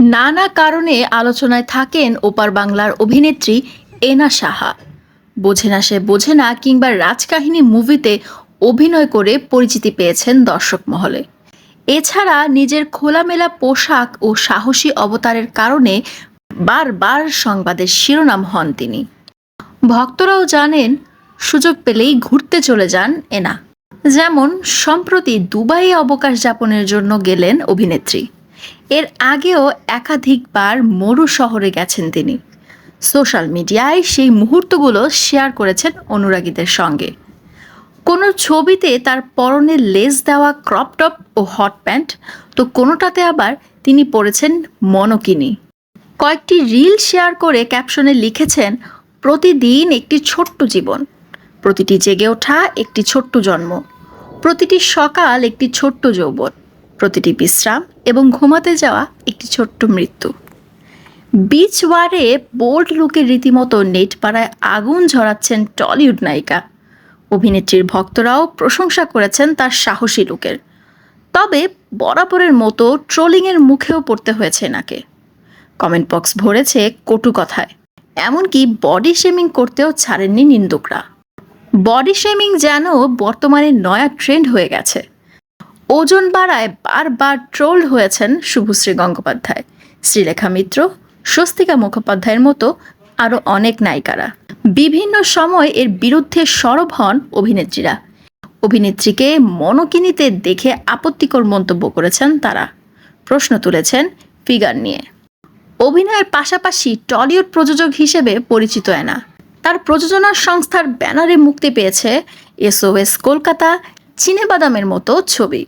নানা কারণে আলোচনায় থাকেন ওপার বাংলার অভিনেত্রী এনা সাহা। বোঝে না সে বোঝে না কিংবা রাজকাহিনী মুভিতে অভিনয় করে পরিচিতি পেয়েছেন দর্শক মহলে। এছাড়া নিজের খোলামেলা পোশাক ও সাহসী অবতারের কারণে বারবার সংবাদের শিরোনাম হন তিনি। ভক্তরাও জানেন, সুযোগ পেলেই ঘুরতে চলে যান এনা। যেমন, সম্প্রতি দুবাইয়ে অবকাশ যাপনের জন্য গেলেন অভিনেত্রী। এর আগেও একাধিকবার মরু শহরে গেছেন তিনি। সোশ্যাল মিডিয়ায় সেই মুহূর্তগুলো শেয়ার করেছেন অনুরাগীদের সঙ্গে। কোনো ছবিতে তার পরনে লেস দেওয়া ক্রপ টপ ও হট প্যান্ট, তো কোনোটাতে আবার তিনি পরেছেন মনকিনি। কয়েকটি রিল শেয়ার করে ক্যাপশনে লিখেছেন, প্রতিদিন একটি ছোট্ট জীবন। প্রতিটি জেগে ওঠা একটি ছোট্ট জন্ম। প্রতিটি সকাল একটি ছোট্ট যৌবন। প্রতিটি বিশ্রাম এবং ঘুমাতে যাওয়া একটি ছোট্ট মৃত্যু। বিচ ওয়ারে বোল্ড লুকের রীতিমতো নেট পাড়ায় আগুন ঝরাচ্ছেন টলিউড নায়িকা। অভিনেত্রীর ভক্তরাও প্রশংসা করেছেন তার সাহসী লুকের। তবে বরাবরের মতো ট্রোলিংয়ের মুখেও পড়তে হয়েছে এনাকে। কমেন্ট বক্স ভরেছে কটু কথায়। এমনকি বডি শেমিং করতেও ছাড়েননি নিন্দুকরা। বডি শেমিং যেন বর্তমানে নয়া ট্রেন্ড হয়ে গেছে। ওজন বাড়ায় বারবার ট্রোলড হয়েছেন শুভশ্রী গঙ্গোপাধ্যায়। শ্রীলেখা মিত্র, স্বস্তিকা মুখোপাধ্যায়ের মতো আরও অনেক নায়িকারা। বিভিন্ন সময় এর বিরুদ্ধে সরব হন অভিনেত্রীরা। অভিনেত্রীকে মনকিনিতে দেখে আপত্তিকর মন্তব্য করেছেন তারা। প্রশ্ন তুলেছেন ফিগার নিয়ে। অভিনয়ের পাশাপাশি টলিউড প্রযোজক হিসেবে পরিচিত এনা। তার প্রযোজনা সংস্থার ব্যানারে মুক্তি পেয়েছে এসওএস কলকাতা চিনেবাদামের মতো ছবি।